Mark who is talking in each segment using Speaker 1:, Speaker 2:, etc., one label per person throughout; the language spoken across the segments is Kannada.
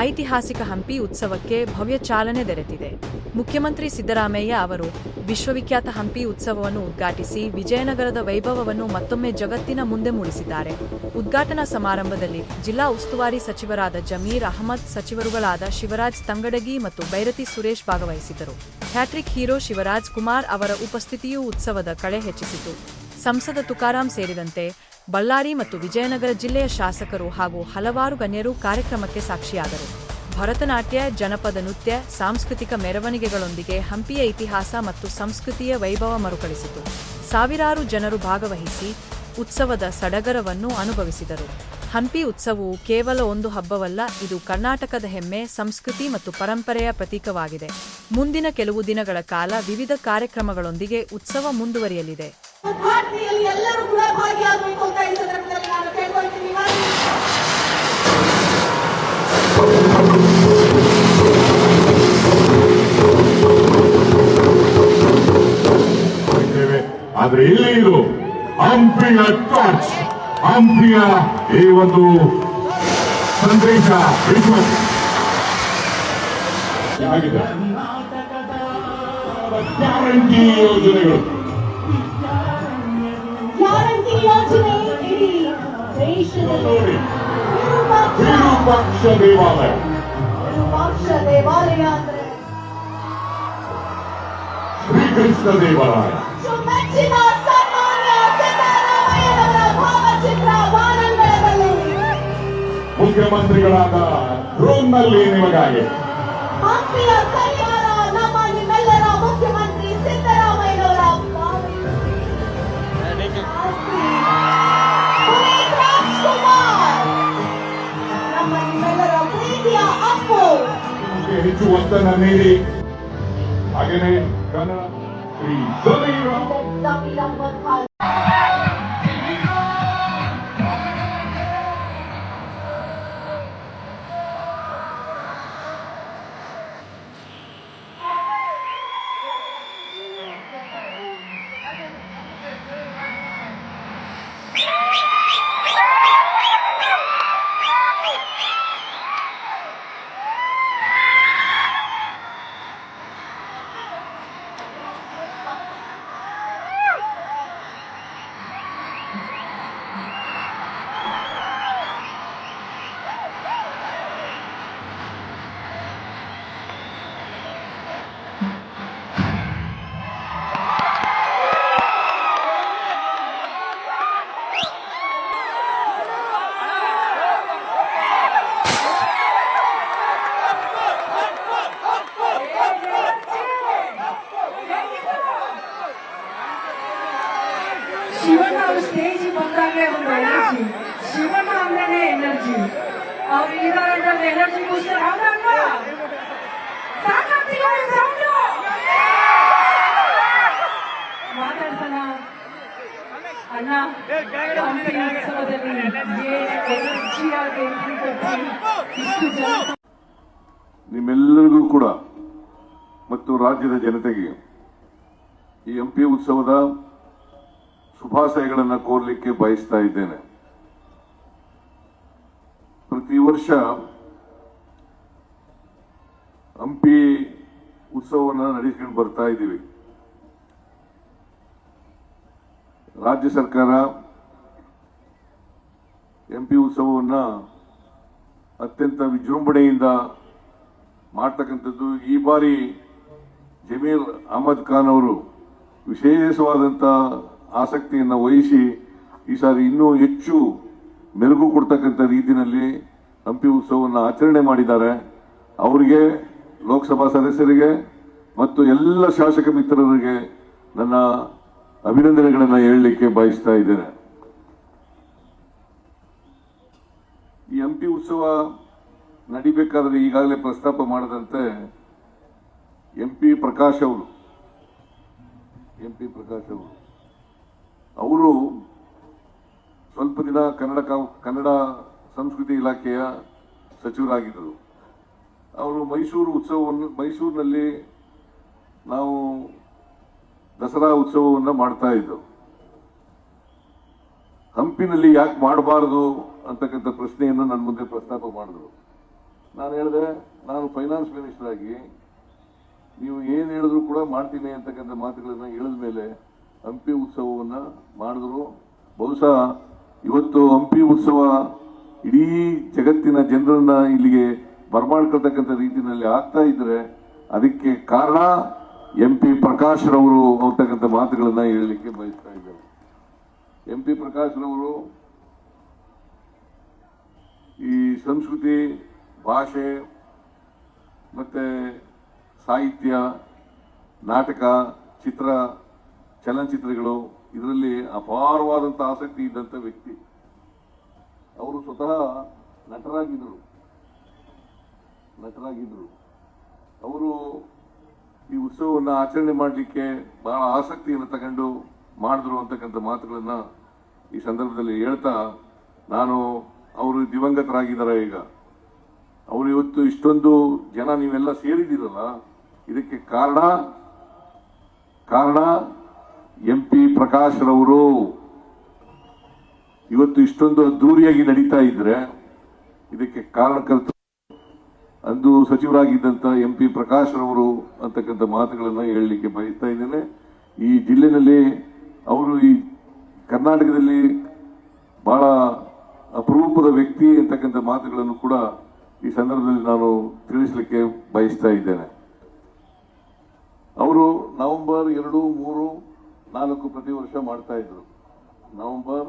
Speaker 1: ಐತಿಹಾಸಿಕ ಹಂಪಿ ಉತ್ಸವಕ್ಕೆ ಭವ್ಯ ಚಾಲನೆ ದೊರೆತಿದೆ. ಮುಖ್ಯಮಂತ್ರಿ ಸಿದ್ದರಾಮಯ್ಯ ಅವರು ವಿಶ್ವವಿಖ್ಯಾತ ಹಂಪಿ ಉತ್ಸವವನ್ನು ಉದ್ಘಾಟಿಸಿ ವಿಜಯನಗರದ ವೈಭವವನ್ನು ಮತ್ತೊಮ್ಮೆ ಜಗತ್ತಿನ ಮುಂದೆ ಮೂಡಿಸಿದ್ದಾರೆ. ಉದ್ಘಾಟನಾ ಸಮಾರಂಭದಲ್ಲಿ ಜಿಲ್ಲಾ ಉಸ್ತುವಾರಿ ಸಚಿವರಾದ ಜಮೀರ್ ಅಹಮದ್, ಸಚಿವರುಗಳಾದ ಶಿವರಾಜ್ ತಂಗಡಗಿ ಮತ್ತು ಬೈರತಿ ಸುರೇಶ್ ಭಾಗವಹಿಸಿದರು ಹ್ಯಾಟ್ರಿಕ್ ಹೀರೋ ಶಿವರಾಜ್ ಕುಮಾರ್ ಅವರ ಉಪಸ್ಥಿತಿಯೂ ಉತ್ಸವದ ಕಳೆ ಹೆಚ್ಚಿಸಿತು. ಸಂಸದ ತುಕಾರಾಂ ಸೇರಿದಂತೆ ಬಳ್ಳಾರಿ ಮತ್ತು ವಿಜಯನಗರ ಜಿಲ್ಲೆಯ ಶಾಸಕರು ಹಾಗೂ ಹಲವಾರು ಗಣ್ಯರು ಕಾರ್ಯಕ್ರಮಕ್ಕೆ ಸಾಕ್ಷಿಯಾದರು. ಭರತನಾಟ್ಯ, ಜನಪದ ನೃತ್ಯ, ಸಾಂಸ್ಕೃತಿಕ ಮೆರವಣಿಗೆಗಳೊಂದಿಗೆ ಹಂಪಿಯ ಇತಿಹಾಸ ಮತ್ತು ಸಂಸ್ಕೃತಿಯ ವೈಭವ ಮರುಕಳಿಸಿತು. ಸಾವಿರಾರು ಜನರು ಭಾಗವಹಿಸಿ ಉತ್ಸವದ ಸಡಗರವನ್ನು ಅನುಭವಿಸಿದರು. ಹಂಪಿ ಉತ್ಸವವು ಕೇವಲ ಒಂದು ಹಬ್ಬವಲ್ಲ, ಇದು ಕರ್ನಾಟಕದ ಹೆಮ್ಮೆ, ಸಂಸ್ಕೃತಿ ಮತ್ತು ಪರಂಪರೆಯ ಪ್ರತೀಕವಾಗಿದೆ. ಮುಂದಿನ ಕೆಲವು ದಿನಗಳ ಕಾಲ ವಿವಿಧ ಕಾರ್ಯಕ್ರಮಗಳೊಂದಿಗೆ ಉತ್ಸವ ಮುಂದುವರಿಯಲಿದೆ.
Speaker 2: ಉದ್ಘಾಟನೆಯಲ್ಲಿ ಎಲ್ಲರೂ ಕೂಡ ಭಾಗಿಯಾಗಬೇಕು ಅಂತ ಈ ಸಂದರ್ಭದಲ್ಲಿ ನಾನು ಕೇಳ್ಕೊಳ್ತೀನಿ.
Speaker 3: ಆದ್ರೆ ಇಲ್ಲಿ ಇದು ಹಂಪಿಯ ಟಾರ್ಚ್ ಹಂಪಿಯ ಈ ಒಂದು ಸಂದೇಶ ಗ್ಯಾರಂಟಿ ಯೋಜನೆಗಳು.
Speaker 2: ಗ್ಯಾರಂಟಿ ಯೋಜನೆ ಇಡೀ ದೇಶದಲ್ಲಿ?
Speaker 3: ನೋಡಿ
Speaker 2: ವಿರೂಪಾಕ್ಷ
Speaker 3: ದೇವಾಲಯ.
Speaker 2: ವಿರೂಪಾಕ್ಷ ದೇವಾಲಯ ಅಂದ್ರೆ?
Speaker 3: ಶ್ರೀಕೃಷ್ಣ ದೇವಾಲಯ.
Speaker 2: ಮೆಚ್ಚಿನ ಸನ್ಮಾನ್ಯ ಸಿದ್ದರಾಮಯ್ಯನವರ ಭಾವಚಿತ್ರ ಬಾನಂಗಳದಲ್ಲಿ.
Speaker 3: ಮುಖ್ಯಮಂತ್ರಿಗಳಾದ ಡ್ರೋನ್ನಲ್ಲಿ ನಿಮಗಾಗಿ.
Speaker 2: ಕಲ್ಯಾಣ
Speaker 3: ಹೆಚ್ಚು ಒತ್ತನ್ನ ನೀಡಿ. ಹಾಗೇನೆ ಕನ್ನಡ ಶ್ರೀ
Speaker 4: ನಿಮ್ಮೆಲ್ಲರಿಗೂ ಕೂಡ ಮತ್ತು ರಾಜ್ಯದ ಜನತೆಗೆ ಈ ಹಂಪಿ ಉತ್ಸವದ ಶುಭಾಶಯಗಳನ್ನು ಕೋರಲಿಕ್ಕೆ ಬಯಸ್ತಾ ಇದ್ದೇನೆ. ಪ್ರತಿ ವರ್ಷ ಹಂಪಿ ಉತ್ಸವವನ್ನು ನಡೆಸಿಕೊಂಡು ಬರ್ತಾ ಇದ್ದೀವಿ. ರಾಜ್ಯ ಸರ್ಕಾರ ಎಂಪಿ ಉತ್ಸವವನ್ನು ಅತ್ಯಂತ ವಿಜೃಂಭಣೆಯಿಂದ ಮಾಡ್ತಕ್ಕಂಥದ್ದು ಈ ಬಾರಿ ಜಮೀರ್ ಅಹಮದ್ ಖಾನ್ ಅವರು ವಿಶೇಷವಾದಂಥ ಆಸಕ್ತಿಯನ್ನು ವಹಿಸಿ ಈ ಸಾರಿ ಇನ್ನೂ ಹೆಚ್ಚು ಮೆರುಗು ಕೊಡ್ತಕ್ಕಂಥ ರೀತಿಯಲ್ಲಿ ಹಂಪಿ ಉತ್ಸವವನ್ನು ಆಚರಣೆ ಮಾಡಿದ್ದಾರೆ. ಅವರಿಗೆ, ಲೋಕಸಭಾ ಸದಸ್ಯರಿಗೆ ಮತ್ತು ಎಲ್ಲ ಶಾಸಕ ಮಿತ್ರರಿಗೆ ನನ್ನ ಅಭಿನಂದನೆಗಳನ್ನು ಹೇಳಲಿಕ್ಕೆ ಬಯಸ್ತಾ ಇದ್ದೇನೆ. ಈ ಹಂಪಿ ಉತ್ಸವ ನಡಿಬೇಕಾದ್ರೆ ಈಗಾಗಲೇ ಪ್ರಸ್ತಾಪ ಮಾಡದಂತೆ ಎಂ ಪಿ ಪ್ರಕಾಶ್ ಅವರು. ಎಂ ಪಿ ಪ್ರಕಾಶ್ ಅವರು. ಅವರು ಸ್ವಲ್ಪ ದಿನ ಕನ್ನಡ ಕನ್ನಡ ಸಂಸ್ಕೃತಿ ಇಲಾಖೆಯ ಸಚಿವರಾಗಿದ್ದರು. ಅವರು ಮೈಸೂರು ಉತ್ಸವವನ್ನು, ಮೈಸೂರಿನಲ್ಲಿ ನಾವು ದಸರಾ ಉತ್ಸವವನ್ನು ಮಾಡ್ತಾ ಇದ್ದೆವು. ಹಂಪಿನಲ್ಲಿ ಯಾಕೆ ಮಾಡಬಾರದು ಅಂತಕ್ಕಂಥ ಪ್ರಶ್ನೆಯನ್ನು ನನ್ನ ಮುಂದೆ ಪ್ರಸ್ತಾಪ ಮಾಡಿದ್ರು. ನಾನು ಹೇಳಿದೆ, ನಾನು ಫೈನಾನ್ಸ್ ಮಿನಿಸ್ಟರ್ ಆಗಿ ನೀವು ಏನು ಹೇಳಿದ್ರು ಕೂಡ ಮಾಡ್ತೀನಿ ಅಂತಕ್ಕಂಥ ಮಾತುಗಳನ್ನು ಹೇಳಿದ ಮೇಲೆ ಹಂಪಿ ಉತ್ಸವವನ್ನ ಮಾಡಿದ್ರು. ಬಹುಶಃ ಇವತ್ತು ಹಂಪಿ ಉತ್ಸವ ಇಡೀ ಜಗತ್ತಿನ ಜನರನ್ನ ಇಲ್ಲಿಗೆ ಬರಮಾಡ್ಕೊಳ್ತಕ್ಕಂಥ ರೀತಿಯಲ್ಲಿ ಆಗ್ತಾ ಇದ್ರೆ ಅದಕ್ಕೆ ಕಾರಣ ಎಂ ಪಿ ಪ್ರಕಾಶ್ ರವರು ಹೋಗ್ತಕ್ಕಂಥ ಮಾತುಗಳನ್ನು ಹೇಳಲಿಕ್ಕೆ ಬಯಸ್ತಾ ಇದ್ದಾರೆ ಎಂ ಪಿ ಪ್ರಕಾಶ್ ರವರು ಈ ಸಂಸ್ಕೃತಿ ಭಾಷೆ ಮತ್ತು ಸಾಹಿತ್ಯ, ನಾಟಕ, ಚಿತ್ರ, ಚಲನಚಿತ್ರಗಳು, ಇದರಲ್ಲಿ ಅಪಾರವಾದಂಥ ಆಸಕ್ತಿ ಇದ್ದಂಥ ವ್ಯಕ್ತಿ. ಅವರು ಸ್ವತಃ ನಟರಾಗಿದ್ದರು. ನಟರಾಗಿದ್ದರು. ಅವರು ಈ ಉತ್ಸವವನ್ನು ಆಚರಣೆ ಮಾಡಲಿಕ್ಕೆ ಬಹಳ ಆಸಕ್ತಿಯನ್ನು ತಗೊಂಡು ಮಾಡಿದ್ರು ಅಂತಕ್ಕಂಥ ಮಾತುಗಳನ್ನು ಈ ಸಂದರ್ಭದಲ್ಲಿ ಹೇಳ್ತಾ ನಾನು ಅವರು ದಿವಂಗತರಾಗಿದ್ದಾರೆ ಈಗ. ಅವರು ಇವತ್ತು ಇಷ್ಟೊಂದು ಜನ ನೀವೆಲ್ಲ ಸೇರಿದ್ದೀರಲ್ಲ, ಇದಕ್ಕೆ ಕಾರಣ ಕಾರಣ ಎಂ ಪಿ ಪ್ರಕಾಶ್ ರವರು. ಇವತ್ತು ಇಷ್ಟೊಂದು ಅದ್ದೂರಿಯಾಗಿ ನಡೀತಾ ಇದ್ರೆ ಇದಕ್ಕೆ ಕಾರಣಕರ್ತ ಅಂದು ಸಚಿವರಾಗಿದ್ದಂತ ಎಂ ಪಿ ಪ್ರಕಾಶ್ ರವರು ಅಂತಕ್ಕಂಥ ಮಾತುಗಳನ್ನ ಹೇಳಲಿಕ್ಕೆ ಬಯಸ್ತಾ ಇದ್ದೇನೆ. ಈ ಜಿಲ್ಲೆನಲ್ಲಿ ಅವರು ಈ ಕರ್ನಾಟಕದಲ್ಲಿ ಬಹಳ ಅಪರೂಪದ ವ್ಯಕ್ತಿ ಅಂತಕ್ಕಂಥ ಮಾತುಗಳನ್ನು ಕೂಡ ಈ ಸಂದರ್ಭದಲ್ಲಿ ನಾನು ತಿಳಿಸಲಿಕ್ಕೆ ಬಯಸ್ತಾ ಇದ್ದೇನೆ. ಅವರು ನವೆಂಬರ್ ಎರಡು, ಮೂರು, ನಾಲ್ಕು ಪ್ರತಿ ವರ್ಷ ಮಾಡ್ತಾ ಇದ್ರು. ನವೆಂಬರ್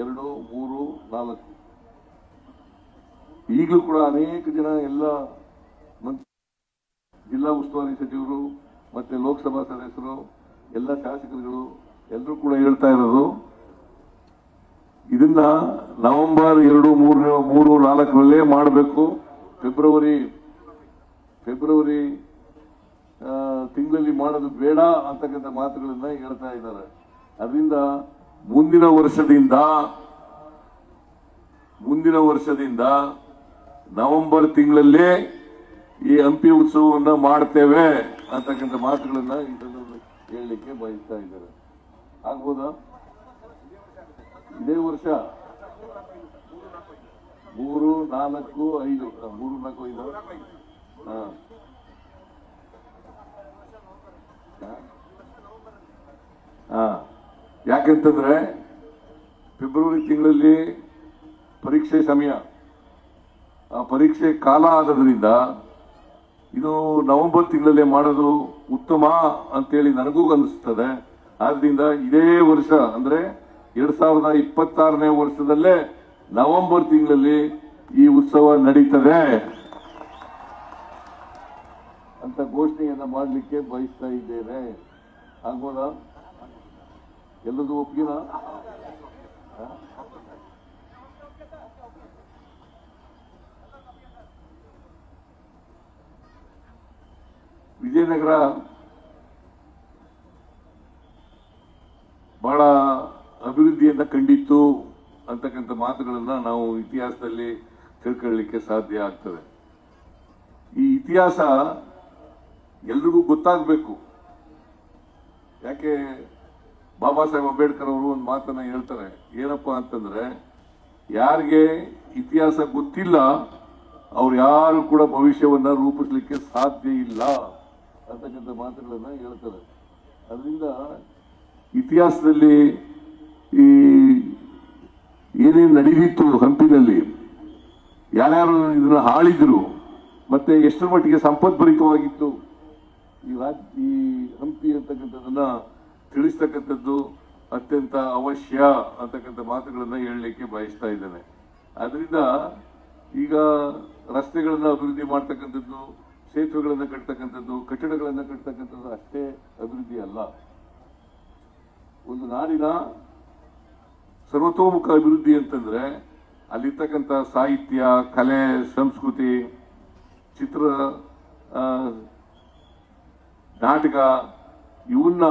Speaker 4: ಎರಡು, ಮೂರು, ನಾಲ್ಕು. ಈಗಲೂ ಕೂಡ ಅನೇಕ ಜನ ಎಲ್ಲ ಜಿಲ್ಲಾ ಉಸ್ತುವಾರಿ ಸಚಿವರು ಮತ್ತೆ ಲೋಕಸಭಾ ಸದಸ್ಯರು, ಎಲ್ಲ ಶಾಸಕರುಗಳು ಎಲ್ಲರೂ ಕೂಡ ಹೇಳ್ತಾ ಇರೋದು ಇದನ್ನ ನವೆಂಬರ್ ಎರಡು ಮೂರು ಮೂರು, ನಾಲ್ಕರಲ್ಲೇ ಮಾಡಬೇಕು. ಫೆಬ್ರವರಿ ಫೆಬ್ರವರಿ ತಿಂಗಳಲ್ಲಿ ಮಾಡೋದು ಬೇಡ ಅಂತಕ್ಕಂಥ ಮಾತುಗಳನ್ನ ಹೇಳ್ತಾ ಇದ್ದಾರೆ. ಅದರಿಂದ ಮುಂದಿನ ವರ್ಷದಿಂದ ಮುಂದಿನ ವರ್ಷದಿಂದ ನವೆಂಬರ್ ತಿಂಗಳಲ್ಲೇ ಈ ಹಂಪಿ ಉತ್ಸವವನ್ನ ಮಾಡ್ತೇವೆ ಅಂತಕ್ಕಂಥ ಮಾತುಗಳನ್ನ ಈ ಸಂದರ್ಭದಲ್ಲಿ ಹೇಳಲಿಕ್ಕೆ ಬಯಸ್ತಾ ಇದ್ದಾರೆ. ಆಗ್ಬೋದಾ? ಇದೇ ವರ್ಷ? ಮೂರು, ನಾಲ್ಕು, ಐದು. ಮೂರು, ನಾಲ್ಕು, ಐದು. ಹಾ. ಯಾಕೆ ಯಾಕಂತಂದ್ರೆ ಫೆಬ್ರವರಿ ತಿಂಗಳಲ್ಲಿ ಪರೀಕ್ಷೆ ಸಮಯ. ಆ ಪರೀಕ್ಷೆ ಕಾಲ ಆದ್ರಿಂದ ಇದು ನವೆಂಬರ್ ತಿಂಗಳಲ್ಲೇ ಮಾಡೋದು ಉತ್ತಮ ಅಂತೇಳಿ ನನಗೂ ಅನಿಸ್ತದೆ. ಆದ್ರಿಂದ ಇದೇ ವರ್ಷ ಅಂದ್ರೆ ಎರಡ್ ಸಾವಿರದ ಇಪ್ಪತ್ತಾರನೇ ವರ್ಷದಲ್ಲೇ ನವೆಂಬರ್ ತಿಂಗಳಲ್ಲಿ ಈ ಉತ್ಸವ ನಡೀತದೆ ಅಂತ ಘೋಷಣೆಯನ್ನು ಮಾಡಲಿಕ್ಕೆ ಬಯಸ್ತಾ ಇದ್ದೇನೆ. ಆಗೋಣ ಎಲ್ಲದೂ ಒಪ್ಪಿನ ವಿಜಯನಗರ ಬಹಳ ಅಭಿವೃದ್ಧಿಯನ್ನ ಕಂಡಿತ್ತು ಅಂತಕ್ಕಂಥ ಮಾತುಗಳನ್ನ ನಾವು ಇತಿಹಾಸದಲ್ಲಿ ತಿಳ್ಕೊಳ್ಳಿಕ್ಕೆ ಸಾಧ್ಯ ಆಗ್ತದೆ. ಈ ಇತಿಹಾಸ ಎಲ್ರಿಗೂ ಗೊತ್ತಾಗಬೇಕು. ಯಾಕೆ ಬಾಬಾ ಸಾಹೇಬ್ ಅಂಬೇಡ್ಕರ್ ಅವರು ಒಂದು ಮಾತನ್ನ ಹೇಳ್ತಾರೆ, ಏನಪ್ಪ ಅಂತಂದ್ರೆ, ಯಾರಿಗೆ ಇತಿಹಾಸ ಗೊತ್ತಿಲ್ಲ, ಅವ್ರು ಯಾರು ಕೂಡ ಭವಿಷ್ಯವನ್ನ ರೂಪಿಸ್ಲಿಕ್ಕೆ ಸಾಧ್ಯ ಇಲ್ಲ ಅಂತಕ್ಕಂಥ ಮಾತುಗಳನ್ನ ಹೇಳ್ತಾರೆ. ಅದರಿಂದ ಇತಿಹಾಸದಲ್ಲಿ ಈ ಏನೇನು ನಡೆದಿತ್ತು ಹಂಪಿನಲ್ಲಿ, ಯಾರ್ಯಾರು ಇದನ್ನು ಹಾಳಿದ್ರು, ಮತ್ತೆ ಎಷ್ಟರ ಮಟ್ಟಿಗೆ ಸಂಪದ್ಭರಿತವಾಗಿತ್ತು ಈ ಈ ಹಂಪಿ ಅಂತಕ್ಕಂಥದ್ದನ್ನ ತಿಳಿಸ್ತಕ್ಕಂಥದ್ದು ಅತ್ಯಂತ ಅವಶ್ಯ ಅಂತಕ್ಕಂಥ ಮಾತುಗಳನ್ನು ಹೇಳಲಿಕ್ಕೆ ಬಯಸ್ತಾ ಇದ್ದೇನೆ. ಅದರಿಂದ ಈಗ ರಸ್ತೆಗಳನ್ನು ಅಭಿವೃದ್ಧಿ ಮಾಡ್ತಕ್ಕಂಥದ್ದು, ಸೇತುವೆಗಳನ್ನು ಕಟ್ತಕ್ಕಂಥದ್ದು, ಕಟ್ಟಡಗಳನ್ನು ಕಟ್ತಕ್ಕಂಥದ್ದು ಅಷ್ಟೇ ಅಭಿವೃದ್ಧಿ ಅಲ್ಲ. ಒಂದು ನಾಡಿನ ಸರ್ವತೋಮುಖ ಅಭಿವೃದ್ಧಿ ಅಂತಂದ್ರೆ ಅಲ್ಲಿರ್ತಕ್ಕಂಥ ಸಾಹಿತ್ಯ, ಕಲೆ, ಸಂಸ್ಕೃತಿ, ಚಿತ್ರ ನಾಟಕ ಇವನ್ನ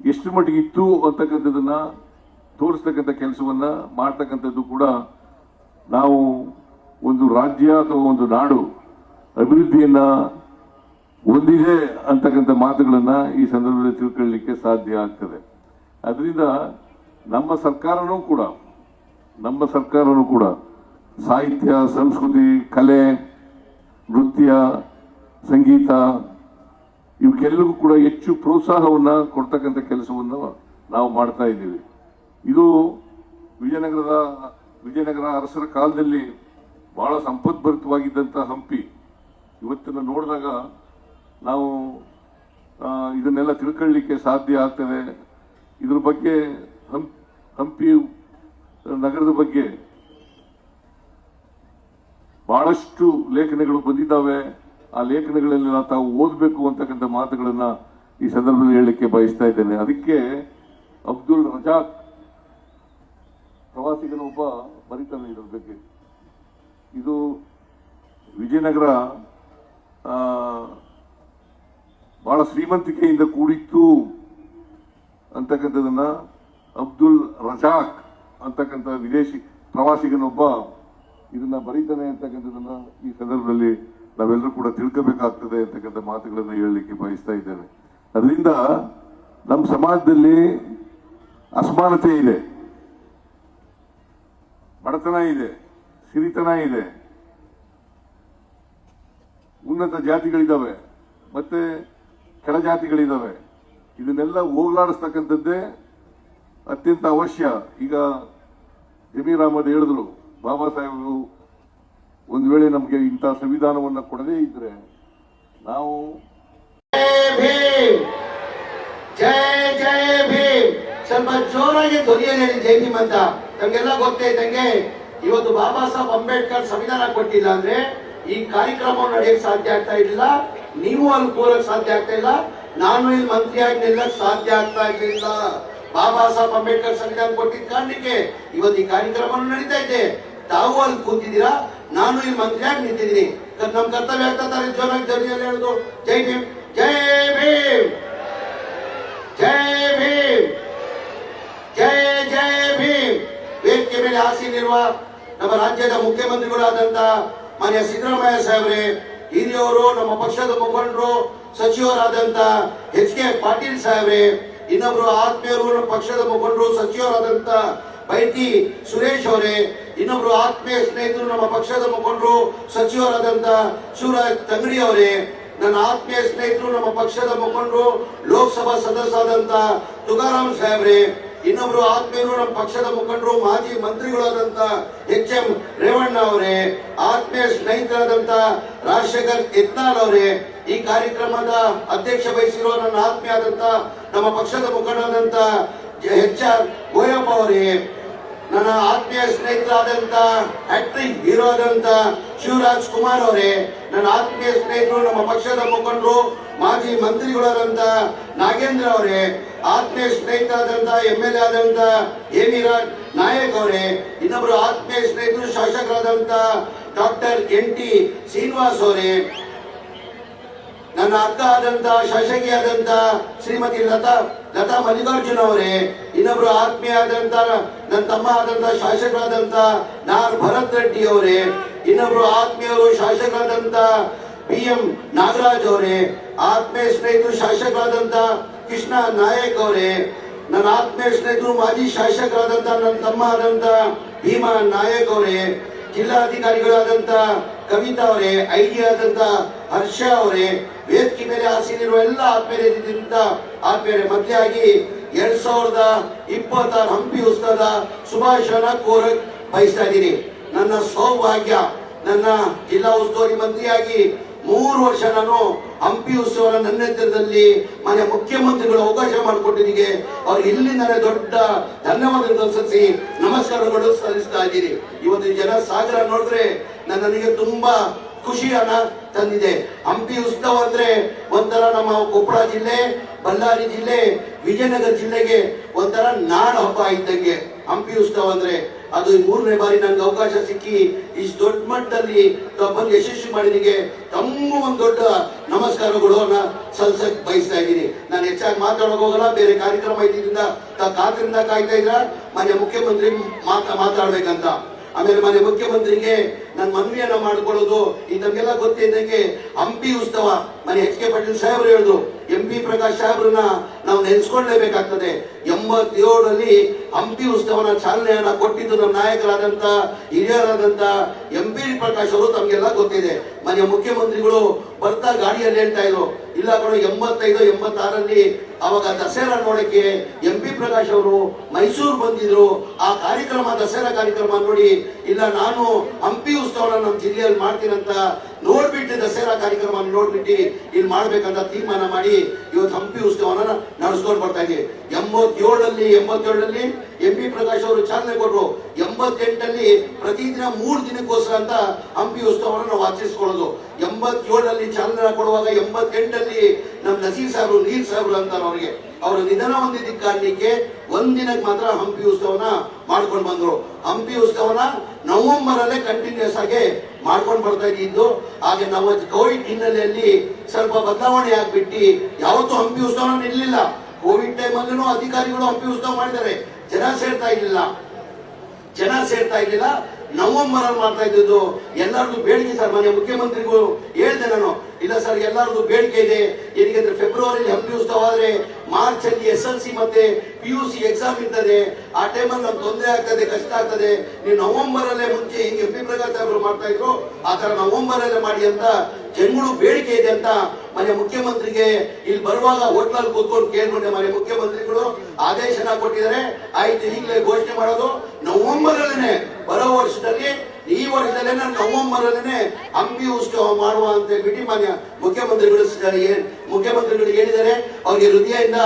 Speaker 4: ಎಷ್ಟು ಮಟ್ಟಿಗೆ ಇತ್ತು ಅಂತಕ್ಕಂಥದ್ದನ್ನ ತೋರಿಸ್ತಕ್ಕಂಥ ಕೆಲಸವನ್ನ ಮಾಡ್ತಕ್ಕಂಥದ್ದು ಕೂಡ ನಾವು ಒಂದು ರಾಜ್ಯ ಅಥವಾ ಒಂದು ನಾಡು ಅಭಿವೃದ್ಧಿಯನ್ನ ಹೊಂದಿದೆ ಅಂತಕ್ಕಂಥ ಮಾತುಗಳನ್ನ ಈ ಸಂದರ್ಭದಲ್ಲಿ ತಿಳ್ಕೊಳ್ಳಲಿಕ್ಕೆ ಸಾಧ್ಯ ಆಗ್ತದೆ. ಅದರಿಂದ ನಮ್ಮ ಸರ್ಕಾರನೂ ಕೂಡ, ನಮ್ಮ ಸರ್ಕಾರನೂ ಕೂಡ ಸಾಹಿತ್ಯ, ಸಂಸ್ಕೃತಿ, ಕಲೆ, ನೃತ್ಯ, ಸಂಗೀತ, ಇವಕ್ಕೆಲ್ಲರಿಗೂ ಕೂಡ ಹೆಚ್ಚು ಪ್ರೋತ್ಸಾಹವನ್ನು ಕೊಡ್ತಕ್ಕಂಥ ಕೆಲಸವನ್ನು ನಾವು ಮಾಡ್ತಾ ಇದ್ದೀವಿ. ಇದು ವಿಜಯನಗರದ, ವಿಜಯನಗರ ಅರಸರ ಕಾಲದಲ್ಲಿ ಬಹಳ ಸಂಪದ್ಭರಿತವಾಗಿದ್ದಂಥ ಹಂಪಿ. ಇವತ್ತನ್ನು ನೋಡಿದಾಗ ನಾವು ಇದನ್ನೆಲ್ಲ ತಿಳ್ಕೊಳ್ಳಿಕ್ಕೆ ಸಾಧ್ಯ ಆಗ್ತದೆ. ಇದ್ರ ಬಗ್ಗೆ ಹಂ- ಹಂಪಿ ನಗರದ ಬಗ್ಗೆ ಬಹಳಷ್ಟು ಲೇಖನಗಳು ಬಂದಿದ್ದಾವೆ. ಆ ಲೇಖನಗಳಲ್ಲಿ ನಾನು ತಾವು ಓದಬೇಕು ಅಂತಕ್ಕಂಥ ಮಾತುಗಳನ್ನ ಈ ಸಂದರ್ಭದಲ್ಲಿ ಹೇಳಲಿಕ್ಕೆ ಬಯಸ್ತಾ ಇದ್ದೇನೆ. ಅದಕ್ಕೆ ಅಬ್ದುಲ್ ರಜಾಕ್ ಪ್ರವಾಸಿಗನ ಒಬ್ಬ ಬರಿತಾನೆ ಇದ್ರ ಬಗ್ಗೆ. ಇದು ವಿಜಯನಗರ ಬಹಳ ಶ್ರೀಮಂತಿಕೆಯಿಂದ ಕೂಡಿತ್ತು ಅಂತಕ್ಕಂಥದನ್ನ ಅಬ್ದುಲ್ ರಜಾಕ್ ಅಂತಕ್ಕಂಥ ವಿದೇಶಿ ಪ್ರವಾಸಿಗನೊಬ್ಬ ಇದನ್ನ ಬರೀತಾನೆ ಅಂತಕ್ಕಂಥದನ್ನ ಈ ಸಂದರ್ಭದಲ್ಲಿ ನಾವೆಲ್ಲರೂ ಕೂಡ ತಿಳ್ಕೋಬೇಕಾಗ್ತದೆ ಅಂತಕ್ಕಂಥ ಮಾತುಗಳನ್ನು ಹೇಳಲಿಕ್ಕೆ ಬಯಸ್ತಾ ಇದ್ದೇನೆ ಅದರಿಂದ ನಮ್ಮ ಸಮಾಜದಲ್ಲಿ ಅಸಮಾನತೆ ಇದೆ. ಬಡತನ ಇದೆ, ಸಿರಿತನ ಇದೆ. ಉನ್ನತ ಜಾತಿಗಳಿದ್ದಾವೆ ಮತ್ತೆ ಕೆಳ ಜಾತಿಗಳಿದ್ದಾವೆ ಇದನ್ನೆಲ್ಲ ಹೋಗ್ಲಾಡಿಸ್ತಕ್ಕಂಥದ್ದೇ ಅತ್ಯಂತ ಅವಶ್ಯ. ಈಗ ಜಮೀರ್ ಅಹಮದ್ ಹೇಳಿದ್ರು ಬಾಬಾ ಸಾಹೇಬರು ಒಂದು ವೇಳೆ ನಮಗೆ ಇಂಥ ಸಂವಿಧಾನವನ್ನು ಕೊಡದೇ ಇದ್ರೆ ನಾವು
Speaker 5: ಜೈ ಭೀಮ್! ಸ್ವಲ್ಪ ಜೋರಾಗಿ ಧ್ವನಿಯಲ್ಲಿ ಜೈ ಭೀಮ್ ಅಂತ. ನಮ್ಗೆಲ್ಲ ಇವತ್ತು ಬಾಬಾ ಸಾಹೇಬ್ ಅಂಬೇಡ್ಕರ್ ಸಂವಿಧಾನ ಕೊಟ್ಟಿಲ್ಲ ಅಂದ್ರೆ ಈ ಕಾರ್ಯಕ್ರಮ ನಡೆಯಕ್ ಸಾಧ್ಯ ಆಗ್ತಾ ಇರಲಿಲ್ಲ. ನೀವು ಅಲ್ಲಿ ಸಾಧ್ಯ ಆಗ್ತಾ ಇಲ್ಲ. ನಾನು ಇಲ್ಲಿ ಮಂತ್ರಿಯಾಗಿ ನಿಲ್ಲಕ್ ಸಾಧ್ಯ ಆಗ್ತಾ ಇರ್ಲಿಲ್ಲ. ಬಾಬಾ ಸಾಹೇಬ್ ಅಂಬೇಡ್ಕರ್ ಸಂವಿಧಾನ ಕೊಟ್ಟಿದ್ದ ಕಾರಣಕ್ಕೆ ಇವತ್ತು ಈ ಕಾರ್ಯಕ್ರಮವನ್ನು ನಡೀತಾ ಇದೆ. ತಾವು ಅಲ್ಲಿ ಕೂತಿದ್ದೀರಾ? ನಾನು ಇಲ್ಲಿ ಮಂತ್ರಿಯಾಗಿ ನಿಂತಿದ್ದೀನಿ. ನಮ್ಮ ಕರ್ತವ್ಯ ಆಗ್ತಾ ಜೋರಾಗಿ ಧ್ವನಿಯಲ್ಲಿ ಹೇಳುದು. ಜೈ ಭೀಮ್. ಜೈ ಭೀಮ್. ಜೈ ಭೀಮ್. ಜೈ ಜೈ ಭೀಮ್. ವೇದಿಕೆ ಮೇಲೆ ಆಸೀನಿರುವ ನಮ್ಮ ರಾಜ್ಯದ ಮುಖ್ಯಮಂತ್ರಿಗಳಾದಂತ ಮಾನ್ಯ ಸಿದ್ದರಾಮಯ್ಯ ಸಾಹೇಬ್ರೆ, ಹಿರಿಯವರು, ನಮ್ಮ ಪಕ್ಷದ ಮುಖಂಡರು, ಸಚಿವರಾದಂತ ಎಚ್ ಕೆ ಪಾಟೀಲ್ ಸಾಹೇಬ್ರೆ ಇನ್ನೊಬ್ರು ಆತ್ಮೀಯರು ಪಕ್ಷದ ಮುಖಂಡರು, ಸಚಿವರಾದಂತ ಬೈತಿ ಸುರೇಶ್ ಅವರೇ, ಇನ್ನೊಬ್ರು ಆತ್ಮೀಯ ಸ್ನೇಹಿತರು ನಮ್ಮ ಪಕ್ಷದ ಮುಖಂಡರು, ಸಚಿವರಾದಂತ ಶಿವರಾಜ್ ತಂಗಡಿ ಅವರೇ, ನನ್ನ ಆತ್ಮೀಯ ಸ್ನೇಹಿತರು, ನಮ್ಮ ಪಕ್ಷದ ಮುಖಂಡರು, ಲೋಕಸಭಾ ಸದಸ್ಯರಾದಂತ ತುಕಾರಾಮ್ ಸಾಹೇಬ್ರೆ, ಇನ್ನೊಬ್ರು ಆತ್ಮೀಯರು, ನಮ್ಮ ಪಕ್ಷದ ಮುಖಂಡರು, ಮಾಜಿ ಮಂತ್ರಿಗಳಾದಂತ ಎಚ್ ಎಂ ರೇವಣ್ಣ ಅವರೇ, ಆತ್ಮೀಯ ಸ್ನೇಹಿತರಾದಂತ ರಾಜಶೇಖರ್ ಯತ್ನಾಳ್ ಅವರೇ ಈ ಕಾರ್ಯಕ್ರಮದ ಅಧ್ಯಕ್ಷ ವಹಿಸಿರುವ ನನ್ನ ಆತ್ಮೀಯಾದಂತ, ನಮ್ಮ ಪಕ್ಷದ ಮುಖಂಡರಾದಂತ ಎಚ್ ಆರ್ ಗೋಯಪ್ಪ ಅವರೇ, ನನ್ನ ಆತ್ಮೀಯ ಸ್ನೇಹಿತರಾದಂತ ಆಕ್ಟಿಂಗ್ ಹೀರೋ ಆದಂತ ಶಿವರಾಜ್ ಕುಮಾರ್ ಅವರೇ, ನನ್ನ ಆತ್ಮೀಯ ಸ್ನೇಹಿತರು, ನಮ್ಮ ಪಕ್ಷದ ಮುಖಂಡರು, ಮಾಜಿ ಮಂತ್ರಿಗಳಾದಂತ ನಾಗೇಂದ್ರ ಅವರೇ, ಆತ್ಮೀಯ ಸ್ನೇಹಿತರಾದಂತ ಎಂ ಎಲ್ ಎ ಆದಂತ ಎಮಿರಾಜ್ ನಾಯಕ್ ಅವರೇ, ಇನ್ನೊಬ್ರು ಆತ್ಮೀಯ ಸ್ನೇಹಿತರು ಶಾಸಕರಾದಂತ ಡಾಕ್ಟರ್ ಎನ್ ಟಿ ಶ್ರೀನಿವಾಸ್ ಅವರೇ ನನ್ನ ಅಕ್ಕ ಆದಂತ ಶಾಸಕಿಯಾದಂತಹ ಶ್ರೀಮತಿ ಲತಾ ಲತಾ ಮಲ್ಲಿಕಾರ್ಜುನ ಅವರೇ, ಇನ್ನೊಬ್ರು ಆತ್ಮೀಯ ಆದಂತ, ನನ್ನ ತಮ್ಮ ಆದಂತ, ಶಾಸಕರಾದಂತ ನಾರ್ ಭರತ್ ರೆಡ್ಡಿ ಅವರೇ, ಇನ್ನೊಬ್ರು ಆತ್ಮೀಯರು, ಶಾಸಕರಾದಂತ ಪಿ ಎಂ ನಾಗರಾಜ್ ಅವರೇ, ಆತ್ಮೀಯ ಸ್ನೇಹಿತರು, ಶಾಸಕರಾದಂತ ಕೃಷ್ಣ ನಾಯಕ್ ಅವರೇ, ನನ್ನ ಆತ್ಮೀಯ ಸ್ನೇಹಿತರು, ಮಾಜಿ ಶಾಸಕರಾದಂತ ನನ್ನ ತಮ್ಮ ಆದಂತ ಭೀಮಾ ನಾಯಕ್ ಅವರೇ ಜಿಲ್ಲಾಧಿಕಾರಿಗಳಾದಂತ ಕವಿತಾ ಅವರೇ ಐ ಜಿ ಆದಂತ ಹರ್ಷ ಅವರೇ, ವೇದಿಕೆ ಮೇಲೆ ಆಸೀನಿರುವ ಎಲ್ಲ ಆತ್ಮೀಯರಿಂದ ಆತ್ಮೀಯರೇ ಮಧ್ಯೆಯಾಗಿ ಎರಡ್ ಸಾವಿರದ ಇಪ್ಪತ್ತಾರ ಹಂಪಿ ಉತ್ಸವದ ಶುಭಾಶಯನ ಕೋರಕ್ ಬಯಸ್ತಾ ಇದ್ದೀನಿ. ನನ್ನ ಸೌಭಾಗ್ಯ, ನನ್ನ ಜಿಲ್ಲಾ ಉಸ್ತುವಾರಿ ಮಂತ್ರಿಯಾಗಿ ಮೂರು ವರ್ಷ ನಾನು ಹಂಪಿ ಉತ್ಸವ ನನ್ನ ಎತ್ತರದಲ್ಲಿ ಮನೆ ಮುಖ್ಯಮಂತ್ರಿಗಳು ಅವಕಾಶ ಮಾಡಿಕೊಟ್ಟಿದ್ದಕ್ಕೆ ಅವ್ರು ಇಲ್ಲಿ ನನಗೆ ದೊಡ್ಡ ಧನ್ಯವಾದಗಳು ಸಲ್ಲಿಸಿ ನಮಸ್ಕಾರಗಳು ಸಲ್ಲಿಸ್ತಾ ಇದ್ದೀನಿ. ಇವತ್ತು ಜನ ಸಾಗರ ನೋಡಿದ್ರೆ ನನಗೆ ತುಂಬಾ ಖುಷಿಯನ್ನ ತಂದಿದೆ. ಹಂಪಿ ಉತ್ಸವ ಅಂದ್ರೆ ಒಂಥರ ನಮ್ಮ ಕೊಪ್ಪಳ ಜಿಲ್ಲೆ, ಬಳ್ಳಾರಿ ಜಿಲ್ಲೆ, ವಿಜಯನಗರ ಜಿಲ್ಲೆಗೆ ಒಂಥರ ನಾಡ ಹಬ್ಬ ಇದ್ದಂಗೆ ಹಂಪಿ ಉತ್ಸವ ಅಂದ್ರೆ ಅದು ಮೂರನೇ ಬಾರಿ ನನಗೆ ಅವಕಾಶ ಸಿಕ್ಕಿ ಇಷ್ಟು ದೊಡ್ಡ ಮಟ್ಟದಲ್ಲಿ ತಮ್ಮನ್ನು ಯಶಸ್ವಿ ಮಾಡಿದಿಗೆ ತಮ್ಮ ಒಂದು ದೊಡ್ಡ ನಮಸ್ಕಾರಗಳು ಸಲ್ಸಕ್ ಬಯಸ್ತಾ ಇದ್ದೀನಿ. ನಾನು ಹೆಚ್ಚಾಗಿ ಮಾತಾಡೋಕೆ ಹೋಗಲ್ಲ, ಬೇರೆ ಕಾರ್ಯಕ್ರಮ ಇದ್ದಿದ್ದರಿಂದ ಕಾತರಿಂದ ಕಾಯ್ತಾ ಇದ್ರ ಮಾನ್ಯ ಮುಖ್ಯಮಂತ್ರಿ ಮಾತ್ರ ಮಾತಾಡ್ಬೇಕಂತ. ಆಮೇಲೆ ಮನೆ ಮುಖ್ಯಮಂತ್ರಿಗೆ ನನ್ನ ಮನವಿಯನ್ನ ಮಾಡ್ಕೊಳ್ಳೋದು ಈ ತಮಗೆಲ್ಲ ಗೊತ್ತಿದ್ದಂಗೆ ಹಂಪಿ ಉತ್ಸವ. ಮನೆ ಎಚ್ ಕೆ ಪಾಟೀಲ್ ಸಾಹೇಬ್ರು ಹೇಳುದು ಎಂ ಪಿ ಪ್ರಕಾಶ್ ಸಾಹೇಬ್ರನ್ನ ನಾವು ನೆನೆಸ್ಕೊಳ್ಳೇಬೇಕಾಗ್ತದೆ ಎಂಬತ್ತೇಳರಲ್ಲಿ ಹಂಪಿ ಉತ್ಸವನ ಚಾಲನೆಯನ್ನ ಕೊಟ್ಟಿದ್ದು ನಮ್ಮ ನಾಯಕರಾದಂತ, ಹಿರಿಯರಾದಂತ ಎಂ ಪಿ ಪ್ರಕಾಶ್ ಅವರು ತಮಗೆಲ್ಲ ಗೊತ್ತಿದೆ. ಮನೆಯ ಮುಖ್ಯಮಂತ್ರಿಗಳು ಬರ್ತಾ ಗಾಡಿಯಲ್ಲಿ ಹೇಳ್ತಾ ಇದ್ರು, ಇಲ್ಲ ಕಣೋ, ಎಂಬತ್ತೈದು ಎಂಬತ್ತಾರಲ್ಲಿ ಅವಾಗ ದಸರಾ ನೋಡಕ್ಕೆ ಎಂ ಪಿ ಪ್ರಕಾಶ್ ಅವರು ಮೈಸೂರು ಬಂದಿದ್ರು. ಆ ಕಾರ್ಯಕ್ರಮ, ದಸರಾ ಕಾರ್ಯಕ್ರಮ ನೋಡಿ, ಇಲ್ಲ ನಾನು ಹಂಪಿ ಉತ್ಸವನ ನಮ್ಮ ಜಿಲ್ಲೆಯಲ್ಲಿ ಮಾಡ್ತೀನಂತ ನೋಡ್ಬಿಟ್ಟು ದಸರಾ ಕಾರ್ಯಕ್ರಮ ನೋಡ್ಬಿಟ್ಟು ಇಲ್ಲಿ ಮಾಡ್ಬೇಕಂತ ತೀರ್ಮಾನ ಮಾಡಿ ಇವತ್ತು ಹಂಪಿ ಉತ್ಸವನ ನಡೆಸ್ಕೊಂಡು ಬರ್ತಾ ಇದ್ದೀವಿ ಎಂಬತ್ತೇಳಲ್ಲಿ ಎಂಬತ್ತೇಳರಲ್ಲಿ ಎಂ ಪಿ ಪ್ರಕಾಶ್ ಅವರು ಚಾಲನೆ ಕೊಟ್ಟರು ಎಂಬತ್ತೆಂಟಲ್ಲಿ ಪ್ರತಿದಿನ ಮೂರು ದಿನಕ್ಕೋಸ್ಕರ ಅಂತ ಹಂಪಿ ಉತ್ಸವವನ್ನು ನಾವು ಆಚರಿಸ್ಕೊಳ್ಳೋದು. ಎಂಬತ್ತೇಳರಲ್ಲಿ ಚಾಲನೆ ಕೊಡುವಾಗ ಎಂಬತ್ತೆಂಟಲ್ಲಿ ನಮ್ಮ ನಸೀರ್ ಸಾಹೇಬ್ರು, ನೀರ್ ಸಾಹೇಬ್ರು ಅಂತಾರೆ ಅವ್ರಿಗೆ. ಅವರು ನಿಧನ ಹೊಂದಿದ್ದ ಕಾರಣಕ್ಕೆ ಒಂದಿನಕ್ಕೆ ಮಾತ್ರ ಹಂಪಿ ಉತ್ಸವನ ಮಾಡ್ಕೊಂಡು ಬಂದ್ರು. ಹಂಪಿ ಉತ್ಸವನ ನವೆಂಬರ್ ಅಲ್ಲೇ ಕಂಟಿನ್ಯೂಸ್ ಆಗಿ ಮಾಡ್ಕೊಂಡು ಬರ್ತಾ ಇದ್ದು ಹಾಗೆ ನಾವು ಕೋವಿಡ್ ಹಿನ್ನೆಲೆಯಲ್ಲಿ ಸ್ವಲ್ಪ ಬದಲಾವಣೆ ಆಗ್ಬಿಟ್ಟು, ಯಾವತ್ತೂ ಹಂಪಿ ಉತ್ಸವ ನಿಲ್ಲಿಲ್ಲ ಕೋವಿಡ್ ಟೈಮಲ್ಲೂ ಅಧಿಕಾರಿಗಳು ಹಂಪಿ ಉತ್ಸವ ಮಾಡಿದ್ದಾರೆ. ಜನ ಸೇರ್ತಾ ಇರಲಿಲ್ಲ. ಜನ ಸೇರ್ತಾ ಇರಲಿಲ್ಲ. ನವಂಬರ್ ಅಲ್ಲಿ ಮಾಡ್ತಾ ಇದ್ದದ್ದು. ಎಲ್ಲರದು ಬೇಡಿಕೆ ಸರ್ ಮನೆ ಮುಖ್ಯಮಂತ್ರಿಗೂ ಹೇಳ್ದೆ ನಾನು. ಇಲ್ಲ ಸರ್, ಎಲ್ಲರದು ಬೇಡಿಕೆ ಇದೆ. ಏನಕ್ಕೆ ಫೆಬ್ರವರಿಲಿ ಹಂಪಿ ಉತ್ಸವ ಆದ್ರೆ ಮಾರ್ಚ್ ಅಲ್ಲಿ ಎಸ್ ಎಲ್ ಸಿ ಮತ್ತೆ ಪಿ ಯು ಸಿ ಎಕ್ಸಾಮ್ ಇರ್ತದೆ. ಆ ಟೈಮಲ್ಲಿ ನಮ್ಗೆ ತೊಂದರೆ ಆಗ್ತದೆ, ಕಷ್ಟ ಆಗ್ತದೆ. ನೀವು ನವೆಂಬರ್ ಅಲ್ಲೇ ಮುಂಚೆ ಹಿಂಗೆ ಎಂ ಪಿ ಪ್ರಕಾಶ್ ಅವರು ಮಾಡ್ತಾ ಇದ್ರು, ಆ ತರ ನವೆಂಬರ್ ಅಲ್ಲೇ ಮಾಡಿ ಅಂತ ಜನಗಳು ಬೇಡಿಕೆ ಇದೆ ಅಂತ ಮನೆ ಮುಖ್ಯಮಂತ್ರಿಗೆ ಇಲ್ಲಿ ಬರುವಾಗ ಹೋಟ್ಲಲ್ಲಿ ಕೂತ್ಕೊಂಡು ಕೇಳ್ಕೊಂಡೆ ಮನೆ ಮುಖ್ಯಮಂತ್ರಿಗಳು. ಆದೇಶನ ಕೊಟ್ಟಿದ್ದಾರೆ. ಆಯ್ತು, ಈಗಲೇ ಘೋಷಣೆ ಮಾಡೋದು. ನವೆಂಬರ್ ಅಲ್ಲೇ ಬರೋ ವರ್ಷದಲ್ಲಿ ಈ ವರ್ಷದಲ್ಲೇ ನನ್ನ ಅಲ್ಲೇನೆ ಹಂಪಿ ಉತ್ಸವ ಮಾಡುವ ಅಂತ ಬಿಟ್ಟು ಮಾನ್ಯ ಮುಖ್ಯಮಂತ್ರಿಗಳು ಮುಖ್ಯಮಂತ್ರಿಗಳು ಹೇಳಿದ್ದಾರೆ. ಅವರಿಗೆ ಹೃದಯದಿಂದ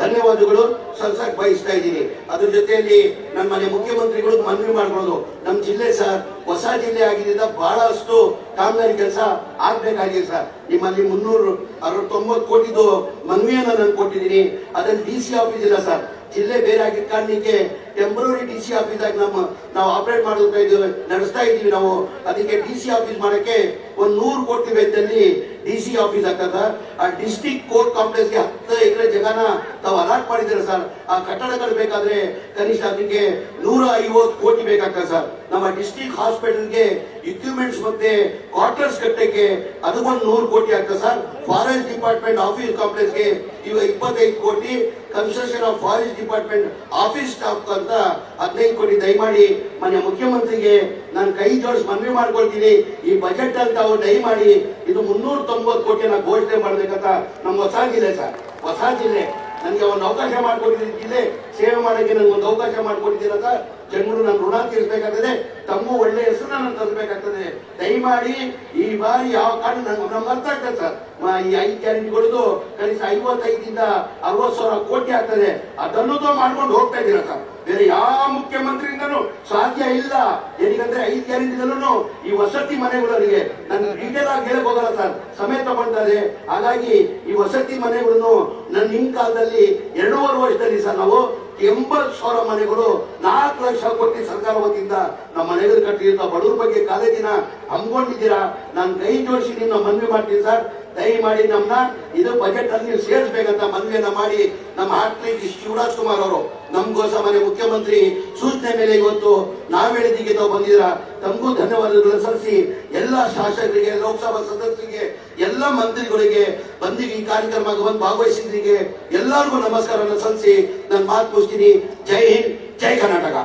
Speaker 5: ಧನ್ಯವಾದಗಳು ಸಲ್ಸಕ್ ಬಯಸ್ತಾ ಇದ್ದೀನಿ. ಅದ್ರ ಜೊತೆಯಲ್ಲಿ ನಮ್ಮ ಮುಖ್ಯಮಂತ್ರಿಗಳು ಮನವಿ ಮಾಡ್ಕೊಳ್ಳೋದು. ನಮ್ಮ ಜಿಲ್ಲೆ ಸರ್, ಹೊಸ ಜಿಲ್ಲೆ ಆಗಿದ್ದರಿಂದ ಬಹಳಷ್ಟು ಕಾಮಗಾರಿ ಕೆಲಸ ಆಗ್ಬೇಕಾಗಿದೆ ಸರ್. ನಿಮ್ಮಲ್ಲಿ ಮುನ್ನೂರು ಅರವತ್ತೊಂಬತ್ತು ಕೋಟಿದು ಮನವಿಯನ್ನು ನಾನು ಕೊಟ್ಟಿದ್ದೀನಿ. ಅದನ್ನು ಡಿ ಸಿ ಆಫೀಸ್ ಇಲ್ಲ ಸರ್. ಜಿಲ್ಲೆ ಬೇರೆ ಆಗಿದ್ದ ಕಾರಣಕ್ಕೆ ಟೆಂಪ್ರರಿ ಡಿ ಸಿ ಆಫೀಸ್ ಆಗಿ ನಮ್ಮ ನಾವು ಆಪರೇಟ್ ಮಾಡ್ತಾ ಇದ್ದೀವಿ ನಡೆಸ್ತಾ ಇದ್ದೀವಿ ನಾವು. ಅದಕ್ಕೆ ಡಿ ಸಿ ಆಫೀಸ್ ಮಾಡಕ್ಕೆ ಒಂದು ನೂರು ಕೋಟಿ ವೆಚ್ಚದಲ್ಲಿ ಡಿ ಸಿ ಆಫೀಸ್ ಆಗ್ತದ. ಆ ಡಿಸ್ಟಿಕ್ ಕೋರ್ಟ್ ಕಾಂಪ್ಲೆಕ್ಸ್ಗೆ ಹತ್ತು ಎಕರೆ ಜಾಗನ ತಾವು ಅಲಾಟ್ ಮಾಡಿದ್ದೀರಾ ಸರ್? ಆ ಕಟ್ಟಡಗಳು ಬೇಕಾದ್ರೆ ಕನಿಷ್ಠ ಅದಕ್ಕೆ ನೂರ ಐವತ್ತು ಕೋಟಿ ಬೇಕಾಗ್ತದೆ ಸರ್. ನಮ್ಮ ಡಿಸ್ಟಿಕ್ ಹಾಸ್ಪಿಟಲ್ಗೆ ಇಕ್ವಿಪ್ಮೆಂಟ್ಸ್ ಮತ್ತೆ ಕ್ವಾರ್ಟರ್ಸ್ ಕಟ್ಟಕ್ಕೆ ಅದಕ್ಕೊಂದು ನೂರು ಕೋಟಿ ಆಗ್ತದೆ ಸರ್ ಫಾರೆಸ್ಟ್ ಡಿಪಾರ್ಟ್ಮೆಂಟ್ ಆಫೀಸ್ ಕಾಂಪ್ಲೆಕ್ಸ್ಗೆ ಇವಾಗ ಇಪ್ಪತ್ತೈದು ಕೋಟಿ. Construction of forest department office staff ಅಂತ ಹದಿನೈದು ಕೋಟಿ. ದಯಮಾಡಿ ಮನೆ ಮುಖ್ಯಮಂತ್ರಿಗೆ ನಾನು ಕೈ ಜೋಡಿಸಿ ಮನವಿ ಮಾಡ್ಕೊಳ್ತೀನಿ. ಈ ಬಜೆಟ್ ಅಂತ ಅವ್ರು ದಯಮಾಡಿ ಇದು ಮುನ್ನೂರ ತೊಂಬತ್ತು ಕೋಟಿನ ಘೋಷಣೆ ಮಾಡ್ಬೇಕಂತ ನಮ್ಮ ಹೊಸ ಜಿಲ್ಲೆ ಸರ್ ಹೊಸ ಜಿಲ್ಲೆ. ನನಗೆ ಒಂದು ಅವಕಾಶ ಮಾಡಿಕೊಟ್ಟಿದ್ದೀನಿ ಸೇವೆ ಮಾಡೋಕ್ಕೆ ನನಗೆ ಒಂದು ಅವಕಾಶ ಮಾಡಿಕೊಟ್ಟಿದ್ದೀರಂತ ಜನರು ನನ್ನ ಋಣ ತೀರಿಸಬೇಕಾಗ್ತದೆ. ತಮ್ಮ ಒಳ್ಳೆ ಹೆಸರು ನಾನು ತರಬೇಕಾಗ್ತದೆ ದಯಮಾಡಿ ಈ ಬಾರಿ ಯಾವ ಕಾರಣ ನಂಗೆ ಅರ್ಥ ಆಗ್ತದೆ ಸರ್. ಈ ಐದು ಗ್ಯಾರಂಟಿಗಳದು ಕನಿಷ್ಠ ಐವತ್ತೈದಿಂದ ಅರವತ್ತು ಸಾವಿರ ಕೋಟಿ ಆಗ್ತದೆ. ಅದನ್ನು ಮಾಡ್ಕೊಂಡು ಹೋಗ್ತಾ ಇದ್ದೀರಾ ಸರ್. ಬೇರೆ ಯಾವ ಮುಖ್ಯಮಂತ್ರಿಯಿಂದನೂ ಸಾಧ್ಯ ಇಲ್ಲ. ಏನಿಗಂದ್ರೆ ಐದು ಗ್ಯಾರಂಟಿದಲ್ಲೂ ಈ ವಸತಿ ಮನೆಗಳಿಗೆ ನನ್ನ ಡೀಟೇಲ್ ಆಗಿ ಹೇಳಕ್ ಸರ್. ಸಮಯ ತಗೊಂತಾರೆ ಹಾಗಾಗಿ ಈ ವಸತಿ ಮನೆಗಳನ್ನು ನನ್ನ ನಿಮ್ ಕಾಲದಲ್ಲಿ ಎರಡೂವರೆ ವರ್ಷದಲ್ಲಿ ಸರ್ ನಾವು ಎಂಬತ್ತು ಸಾವಿರ ಮನೆಗಳು ನಾಲ್ಕು ಲಕ್ಷ ಕೋಟಿ ಸರ್ಕಾರ ವತಿಯಿಂದ ನಮ್ಮ ಮನೆಗಳು ಕಟ್ಟಿದ್ದೀರಾ ಬಡವ್ರ ಬಗ್ಗೆ ಕಾಲೇಜಿನ ಹಮ್ಮಿಕೊಂಡಿದ್ದೀರಾ? ನಾನು ಕೈ ಜೋಡಿಸಿ ನಿನ್ನ ಮನವಿ ಮಾಡ್ತೀನಿ ಸರ್. ದಯ ಮಾಡಿ ನಮ್ಮನ್ನ ಇದು ಬಜೆಟ್ ಅಲ್ಲಿ ನೀವು ಸೇರಿಸ್ಬೇಕಂತ ಮನವಿಯನ್ನ ಮಾಡಿ ನಮ್ಮ ಆರ್ಟಿ ಶಿವರಾಜ್ ಕುಮಾರ್ ಅವರು. ನಮ್ಗೋಸ್ಕರ ಮನೆ ಮುಖ್ಯಮಂತ್ರಿ, ಸೂಚನೆ ಮೇಲೆ ಇವತ್ತು ನಾವು ಹೇಳಿದ್ದಕ್ಕೆ ತಾವು ಬಂದಿದ್ರ ತಮಗೂ ಧನ್ಯವಾದಗಳನ್ನು ಸಲ್ಲಿಸಿ. ಎಲ್ಲ ಶಾಸಕರಿಗೆ, ಲೋಕಸಭಾ ಸದಸ್ಯರಿಗೆ, ಎಲ್ಲ ಮಂತ್ರಿಗಳಿಗೆ ಬಂದಿ ಈ ಕಾರ್ಯಕ್ರಮಕ್ಕೆ ಬಂದು ಭಾಗವಹಿಸಿದ್ರಿಗೆ ಎಲ್ಲರಿಗೂ ನಮಸ್ಕಾರವನ್ನು ಸಲ್ಲಿಸಿ ನನ್ನ ಮಾತು ಮುಗಿಸ್ತೀನಿ. ಜೈ ಹಿಂದ್, ಜೈ ಕರ್ನಾಟಕ.